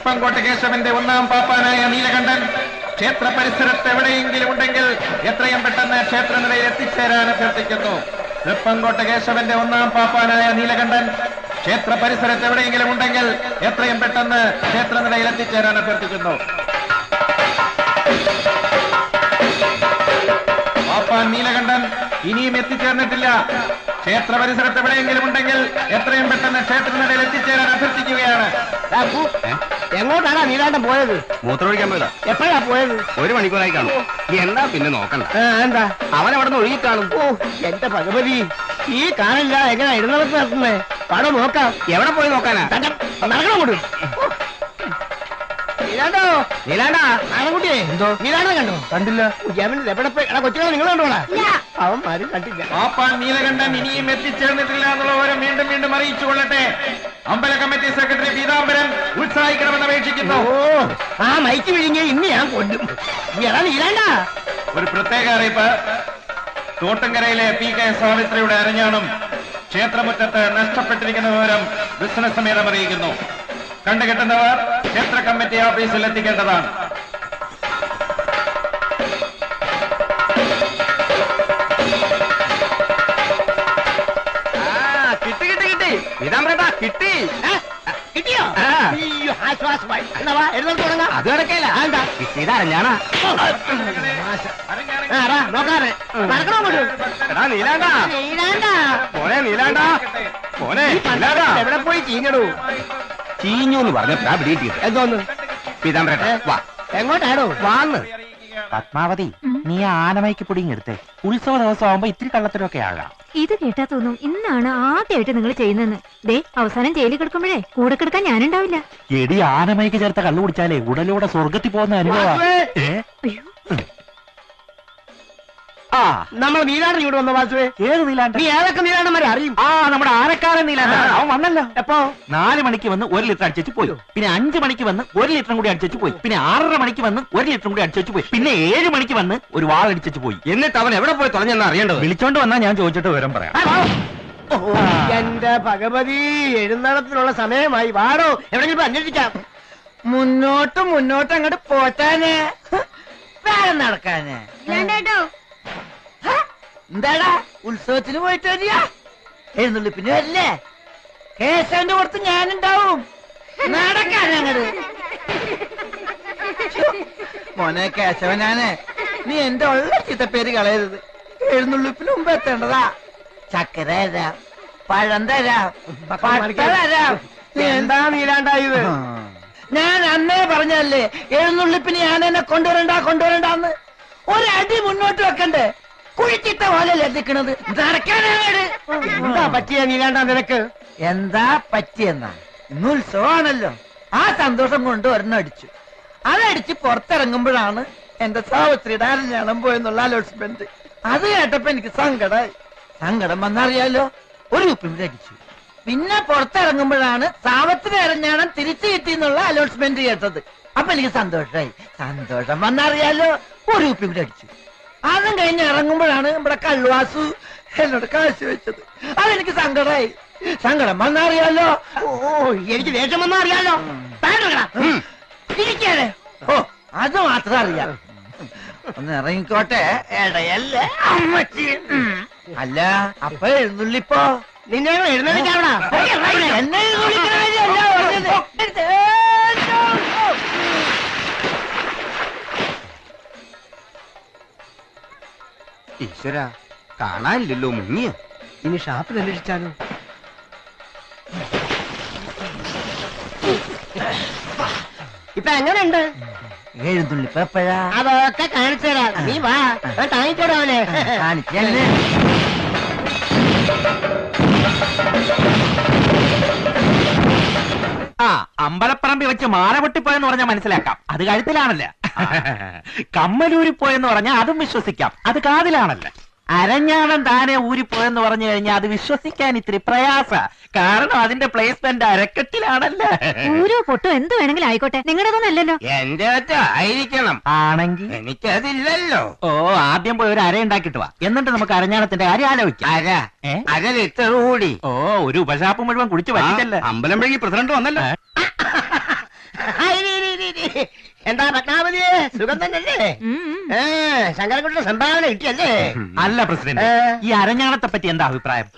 തൃപ്പങ്കോട്ട കേശവന്റെ ഒന്നാം പാപ്പാനായ നീലകണ്ഠൻ. ക്ഷേത്ര പരിസരത്ത് എവിടെയെങ്കിലും ഉണ്ടെങ്കിൽ എത്രയും പെട്ടെന്ന് ക്ഷേത്ര നിലയിൽ എത്തിച്ചേരാൻ അഭ്യർത്ഥിക്കുന്നു. തൃപ്പങ്കോട്ട കേശവന്റെ ഒന്നാം പാപ്പാനായ നീലകണ്ഠൻ. ക്ഷേത്ര പരിസരത്ത് എവിടെയെങ്കിലും ഉണ്ടെങ്കിൽ എത്രയും പെട്ടെന്ന് ക്ഷേത്ര നിലയിൽ എത്തിച്ചേരാൻ അഭ്യർത്ഥിക്കുന്നു. പാപ്പാൻ നീലകണ്ഠൻ ഇനിയും എത്തിച്ചേർന്നിട്ടില്ല. ക്ഷേത്ര പരിസരത്ത് എവിടെയെങ്കിലും ഉണ്ടെങ്കിൽ എത്രയും പെട്ടെന്ന് ക്ഷേത്രനിലയിൽ എത്തിച്ചേരാൻ അഭ്യർത്ഥിക്കുകയാണ്. എങ്ങോട്ടാണ് നീലാണ്ടം പോയത്? മൂത്രമൊഴിക്കാൻ പോയതാ. എപ്പോഴാ പോയത്? ഒരു മണിക്കൂറായി കാണും. എന്താ പിന്നെ നോക്കണ്ട എന്താ? അവൻ അവിടെ നിന്ന് ഒഴുകിക്കാണും. ഓ എന്റെ ഭഗവതി ഈ കാണില്ല എങ്ങനെ ഇടുന്നവർക്ക് നടത്തുന്നേ? പടം നോക്കാം. എവിടെ പോയി നോക്കാനാ? നടക്കണം കൂടി നീലാണ്ടോ? നീലാണ്ടാ? എന്തോ? നീലാണ്ടോ കണ്ടോ? കണ്ടില്ല. എവിടെ പോയി? എടാ കൊച്ചുകളെ നിങ്ങൾ കണ്ടോടാ അവൻ ആരും കണ്ടില്ല. നീലകണ്ഠൻ ഇനിയും എത്തിച്ചേർന്നിട്ടില്ല എന്നുള്ള വിവരം വീണ്ടും വീണ്ടും അറിയിച്ചു കൊള്ളട്ടെ. അമ്പല കമ്മിറ്റി സെക്രട്ടറി പീതാംബരൻ ഉത്സാഹിക്കണമെന്ന് അപേക്ഷിക്കുന്നു. ഓ ആ മൈക്ക് വിഴുങ്ങിയ ഇന്ന് ഞാൻ കൊല്ലും. ഒരു പ്രത്യേക അറിയിപ്പ്. തോട്ടങ്കരയിലെ പി കെ സാവിത്രിയുടെ അരഞ്ഞാണും ക്ഷേത്രമുറ്റത്ത് നഷ്ടപ്പെട്ടിരിക്കുന്ന വിവരം ബിസിനസ് സമേതം അറിയിക്കുന്നു. കണ്ടുകെട്ടുന്നവർ ക്ഷേത്ര കമ്മിറ്റി ഓഫീസിൽ എത്തിക്കേണ്ടതാണ്. ആശ്വാസമായി. എന്നാ വാ എഴുന്നേറ്റ് തുടങ്ങാം. അത് കിടക്കയില്ല എന്താ ഇതാരഞ്ഞാണാ നോക്കാതെ. നടക്കണോ എടാ നീലാണ്ടാ. നീലാണ്ടാ. പോനെ നീലാണ്ടാ. പോനെ നീലാണ്ടാ. എവിടെ പോയി ചീഞ്ഞടൂ? ചീഞ്ഞു എന്ന് പറഞ്ഞപ്പോഴാ പിടികിട്ടിയത് എന്തോന്ന്? പീതാംബരേട്ടാ വാ. എങ്ങോട്ടാണോ വാന്ന്. പത്മാവതി നീ ആനമയ്ക്ക് പൊടിയും എടുത്തേ. ഉത്സവ ദിവസം ആവുമ്പോ ഇത്തിരി കള്ളത്തിലൊക്കെ ആകാം. ഇത് കേട്ടാ തോന്നും ഇന്നാണ് ആദ്യമായിട്ട് നിങ്ങൾ ചെയ്യുന്നതെന്ന്. ദേ അവസാനം ജയിലിൽ കിടക്കുമ്പോഴേ കൂടെ കിടക്കാൻ ഞാനുണ്ടാവില്ല. എടി ആനമയ്ക്ക് ചേർത്ത കള്ളു കുടിച്ചാലേ ഉടലൂടെ സ്വർഗത്തിൽ പോകുന്ന അനുഭവ ആ. നമ്മൾ നീലാണ്ടൻ ഇവിടെ വന്ന വാസുവേ? ഏത് നീലാണ്ട നീ ഏതൊക്കെ നീലാണ്ടന്മാരെ അറിയും? ആ നമ്മുടെ ആരക്കാരൻ നീലാണ്ട അവൻ വന്നല്ലോ. എപ്പോ? നാല് മണിക്ക് വന്ന് ഒരു ലിറ്റർ അടിച്ചു പോയി. പിന്നെ അഞ്ചു മണിക്ക് വന്ന് ഒരു ലിറ്ററും കൂടി അടിച്ചു പോയി. പിന്നെ ആറര മണിക്ക് വന്ന് ഒരു ലിറ്ററും കൂടി അടിച്ചു പോയി. പിന്നെ ഏഴ് മണിക്ക് വന്ന് ഒരു വാൾ അടിച്ചു പോയി. എന്നിട്ട് അവൻ എവിടെ പോയി തുടങ്ങിയെന്ന് അറിയേണ്ടത്? വിളിച്ചോണ്ട് വന്നാ ഞാൻ ചോദിച്ചിട്ട് വിവരം പറയാം. ഓ, എന്റെ ഭഗവതി എഴുന്നള്ളത്തിനുള്ള സമയമായി. വാടോ എവിടെങ്കിലും അന്വേഷിക്കാം. മുന്നോട്ട് മുന്നോട്ട് അങ്ങോട്ട് പോറ്റാനേ. വേറെ നടക്കാനേ? എന്താടാ? ഉത്സവത്തിന് പോയിട്ട് വരിക? എഴുന്നള്ളിപ്പിന് വരില്ലേ? കേശവന്റെ പുറത്ത് ഞാനുണ്ടാവും. നടക്കാൻ ഞങ്ങൾ മോനെ കേശവനാണ് നീ എന്റെ ഉള്ള ചിത്തപ്പേര് കളയരുത്. എഴുന്നള്ളിപ്പിന് മുമ്പ് എത്തേണ്ടതാ. ചക്കര തരാം പഴം തരാം പട്ട തരാം. എന്താ നീലാണ്ടായത്? ഞാൻ അന്നേ പറഞ്ഞല്ലേ എഴുന്നള്ളിപ്പിന് ഞാൻ എന്നെ കൊണ്ടുവരണ്ട കൊണ്ടുവരണ്ടെന്ന്. ഒരടി മുന്നോട്ട് വെക്കണ്ടേ? കുഴിച്ചിട്ട പോലെ ലഭിക്കണത് നടക്കാനാണ് എന്താ പറ്റിയ നീലാണ്ട നിനക്ക്? എന്താ പറ്റിയെന്നാ? ഇന്ന് ഉത്സവമാണല്ലോ ആ സന്തോഷം കൊണ്ട് ഒരെണ്ണം അടിച്ചു. അതടിച്ച് പുറത്തിറങ്ങുമ്പോഴാണ് എന്റെ സാവത്രിയുടെ അരഞ്ഞാണം പോയെന്നുള്ള അലോട്ട്മെന്റ്. അത് കേട്ടപ്പോ എനിക്ക് സങ്കടമായി സങ്കടം വന്നറിയാലോ? ഒരു ഉപ്പിമിട്ട് അടിച്ചു. പിന്നെ പുറത്തിറങ്ങുമ്പോഴാണ് സാവത്രി അരഞ്ഞാണം തിരിച്ചു കിട്ടി എന്നുള്ള അലോട്ട്മെന്റ് കേട്ടത്. അപ്പൊ എനിക്ക് സന്തോഷമായി സന്തോഷം വന്നറിയാലോ? ഒരു ഉപ്പിമിട്ട് അടിച്ചു. അതും കഴിഞ്ഞ് ഇറങ്ങുമ്പോഴാണ് നമ്മുടെ കള്ളുവാസ് എന്നോട് കാശ് വെച്ചത്. അതെനിക്ക് സങ്കടമായി സങ്കടം വന്നറിയാലോ ഓ എനിക്ക് ദേഷ്യം വന്നറിയാലോ ഇരിക്കാതെ ഓ അത് മാത്രം അറിയാം. ഒന്ന് ഇറങ്ങിക്കോട്ടെ. ഇടയല്ലേ അമ്മച്ചി. അല്ല അപ്പൊ എഴുന്നള്ളിപ്പോ. നിന്നെ എഴുന്നള്ളിക്കാവണ എന്നെ എഴുന്നള്ളിക്കണ ഈശ്വര കാണാനില്ലല്ലോ മുങ്ങിയ ഇനി ഷാപ്പിൽ അന്വേഷിച്ചാലോ? ഇപ്പൊ എങ്ങനെയുണ്ട്? എഴുതുള്ളി എപ്പോഴാ അതൊക്കെ കാണിച്ചു നീ വാ താങ്ങിക്കോടാ അവനെ. കാണിച്ചല്ലേ ആ അമ്പലപ്പറമ്പി വെച്ച് മാല പൊട്ടിപ്പോയെന്ന് പറഞ്ഞാൽ മനസ്സിലാക്കാം. അത് കഴുത്തിലാണല്ല. കമ്മലൂരി പോയെന്ന് പറഞ്ഞാൽ അതും വിശ്വസിക്കാം. അത് കാതിലാണല്ല. അരഞ്ഞാണം താനെ ഊരിപ്പോയെന്ന് പറഞ്ഞു കഴിഞ്ഞാൽ അത് വിശ്വസിക്കാൻ ഇത്തിരി പ്രയാസ. കാരണം അതിന്റെ പ്ലേസ്മെന്റ് അരക്കെട്ടിലാണല്ലേ. ഊരോ പൊട്ടോ എന്ത് വേണമെങ്കിലും ആയിക്കോട്ടെ. നിങ്ങളുടെതൊന്നല്ലല്ലോ എന്റെ ഒറ്റ ആയിരിക്കണം. ആണെങ്കിൽ? എനിക്കതില്ലല്ലോ. ഓ ആദ്യം പോയി ഒരു അര ഉണ്ടാക്കിട്ട് വാ. എന്നിട്ട് നമുക്ക് അരഞ്ഞാണത്തിന്റെ കാര്യം ആലോചിക്കാം. അര. ഏ? അര ലിറ്റർ കൂടി. ഓ ഒരു ഉപശാപ്പ് മുഴുവൻ കുടിച്ചു പറ്റിച്ചല്ലേ? അമ്പലം വഴി പ്രസിഡന്റ് വന്നല്ലോ. എന്താ പത്മാവതി? സുഖം തന്നെയല്ലേ. ഏ ശങ്കരൻകുട്ടിയുടെ സംഭാവന കിട്ടിയല്ലേ? അല്ല പ്രസിഡന്റ്. ഈ അരഞ്ഞാണത്തെ പറ്റി എന്താ അഭിപ്രായം.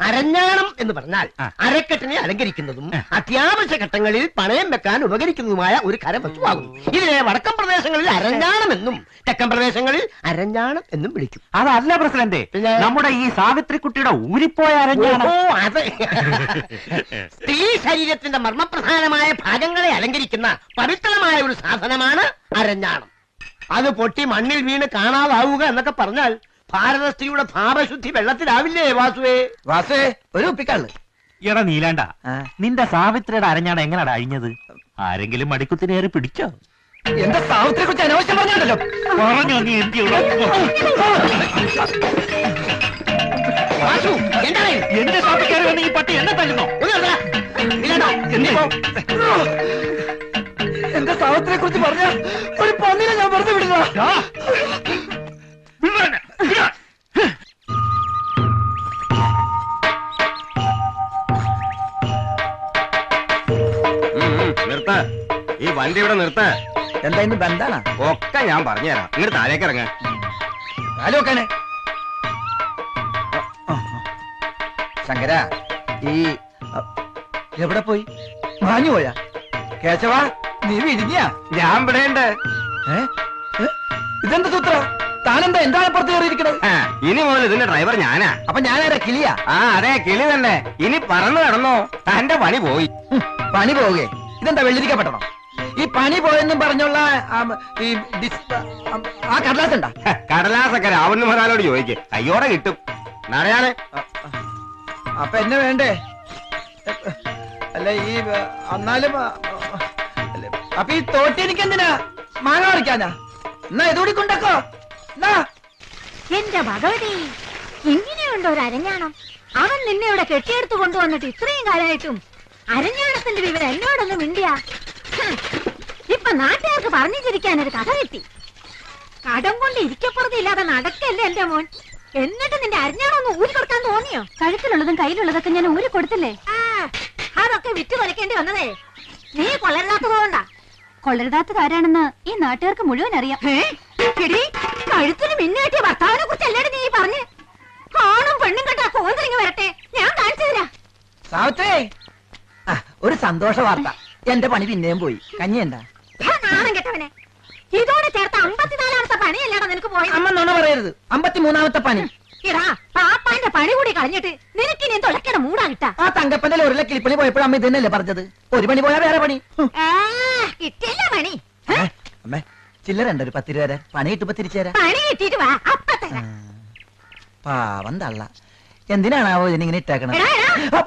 അരഞ്ഞാണം എന്ന് പറഞ്ഞാൽ അരക്കെട്ടിനെ അലങ്കരിക്കുന്നതും അത്യാവശ്യ ഘട്ടങ്ങളിൽ പണയം വെക്കാൻ ഉപകരിക്കുന്നതുമായ ഒരു കരവസ്തുവാകും ഇതിനെ വടക്കൻ പ്രദേശങ്ങളിൽ അരഞ്ഞാണം എന്നും തെക്കൻ പ്രദേശങ്ങളിൽ അരഞ്ഞാണം എന്നും വിളിക്കും. അതല്ല പ്രസിഡന്റ് നമ്മുടെ ഈ സാവിത്രി കുട്ടിയുടെ ഊരിപ്പോയ അരഞ്ഞാണം. അത്. സ്ത്രീ ശരീരത്തിന്റെ മർമ്മപ്രധാനമായ ഭാഗങ്ങളെ അലങ്കരിക്കുന്ന പവിത്രമായ ഒരു സാധനമാണ് അരഞ്ഞാണം. അത് പൊട്ടി മണ്ണിൽ വീണ് കാണാതാവുക എന്നൊക്കെ പറഞ്ഞാൽ ഭാരത സ്ത്രീയുടെ ഭാവശുദ്ധി വെള്ളത്തിലാവില്ലേ വാസുവേ? വാസുവേ ഒരു ഉപ്പിക്കള്ള് എടാ നീലാണ്ട. നിന്റെ സാവിത്രിയുടെ അരഞ്ഞാണ് എങ്ങനെയാണ് അഴിഞ്ഞത്? ആരെങ്കിലും മടിക്കുത്തിനേറി പിടിച്ചോ? എന്റെ സാവിത്രിയെ കുറിച്ച് അനാവശ്യം പറഞ്ഞല്ലോ പറഞ്ഞു നീ എന്റെ ഷോപ്പിൽ കയറി വന്ന് ഈ പട്ടി എന്നെ തല്ലുന്നോ? എന്റെ സാവിത്രിയെ കുറിച്ച് പറഞ്ഞ ഒരു പന്നിനെ ഞാൻ വെറുതെ വിടുക വണ്ടി ഇവിടെ നിർത്ത. എന്താ ഇന്ന് ബന്ധാണ? ഒക്കെ ഞാൻ പറഞ്ഞുതരാം. ഇങ്ങോട്ട് താഴേക്ക് ഇറങ്ങാൻ താലോക്കാനെ ശങ്കര ഈ എവിടെ പോയി? മാഞ്ഞു പോയാ? കേശവാ നീ വിരിഞ്ഞ ഞാൻ ഇവിടെ ഉണ്ട്. ഇതെന്താ സൂത്ര? താനെന്താ എന്താണ് പുറത്ത് കയറിയിരിക്കണത്? ഇനി മുതൽ ഇതിന്റെ ഡ്രൈവർ ഞാനാ. അപ്പൊ ഞാനാരാ കിളിയാ? ആ അതെ കിളി തന്നെ. ഇനി പറന്നു കിടന്നോ തന്റെ പണി പോയി. പണി പോവുകയെ. ഇതെന്താ വെള്ളിരിക്കപ്പെടണം പണി പോയെന്നും പറഞ്ഞുള്ള ആ, കടലാസ് ഉണ്ടാ കടലാസൊക്കെ രാവണ മഹാനോട് ചോദിക്ക്. കയ്യോടെ കിട്ടും. നാളെയാണ് അപ്പൊ എന്നെ വേണ്ടേ? അല്ല ഈ എന്നാലും അല്ല, അപ്പൊ ഈ തോട്ടി എനിക്ക് എന്തിനാ മാങ്ങ പറിക്കാനാ? എന്നാ ഇതുകൂടി കൊണ്ടക്കോ. എന്നാ. എന്റെ ഭഗവതി ഇങ്ങനെയുണ്ട് ഒരു അരഞ്ഞാണം? അവൻ നിന്നെ ഇവിടെ കെട്ടിയെടുത്ത് കൊണ്ടുവന്നിട്ട് ഇത്രയും കാലമായിട്ടും അരഞ്ഞാണത്തിന്റെ വിവരം എന്നോടൊന്നും മിണ്ടിയ. ഇപ്പൊ നാട്ടുകാർക്ക് പറഞ്ഞു ചിരിക്കാൻ ഒരു കഥ കിട്ടി. കടം കൊണ്ട് ഇരിക്കപ്പുറത്ത് ഇല്ലാതെ നടക്കല്ലേ എന്റെ മോൻ? എന്നിട്ട് നിന്റെ അരിഞ്ഞാണോന്ന് ഊരി കൊടുക്കാൻ തോന്നിയോ? കഴുത്തിലുള്ളതും കയ്യിലുള്ളതൊക്കെ ഞാൻ ഊരി കൊടുത്തില്ലേ? അതൊക്കെ വിറ്റ് കൊലക്കേണ്ടി വന്നതേ. നീ കൊള്ളരുതാത്തതുകൊണ്ടാ കൊള്ളരുതാത്തത് ആരാണെന്ന് ഈ നാട്ടുകാർക്ക് മുഴുവൻ അറിയാം. കഴുത്തിന് മിന്നുകെട്ടിയ ഭർത്താവിനെ കുറിച്ച് അല്ലേ നീ പറഞ്ഞു? ആണും പെണ്ണും കണ്ടാ കോന്തലിങ് വരട്ടെ. ഞാൻ കാണിച്ചു തരാം. സാവിത്രേ ആ, ഒരു സന്തോഷ വാർത്ത. എന്റെ പണി പിന്നെയും പോയി. കഞ്ഞി എന്താ? നാണം കെട്ടവനെ. ഇതോടെ ചേർത്ത് അമ്പത്തിനാലാമത്തെ പണിയല്ലേടാ നിനക്ക് പോയത്? അമ്മ നുണ പറയരുത്. അമ്പത്തിമൂന്നാമത്തെ പണി. ഇടാ പാപ്പാന്റെ പണി കൂടി കളഞ്ഞിട്ട് നിനക്ക് ഇനി തുളക്കണ മൂടാ കിട്ടാ. ആ തങ്കപ്പന്റെ ലോറിലെ കിളിപ്പണി പോയപ്പോഴും അമ്മ ഇതന്നെയല്ലേ പറഞ്ഞത്? ഒരു പണി പോയാ വേറെ പണി. ആ, കിട്ടില്ല പണി. ഏ, അമ്മേ ചില്ലറ ഉണ്ട് ഒരു പത്ത് രൂപ തരാൻ പണി കിട്ടുമ്പോ തിരിച്ചു തരാം. പണി കിട്ടിയിട്ട് വാ അപ്പ തരാം. പാവം തള്ള. എന്തിനാണാവോ ഇതിനിങ്ങനെ ഇട്ടേക്കണം എടാ, എടാ. അയ്യോ.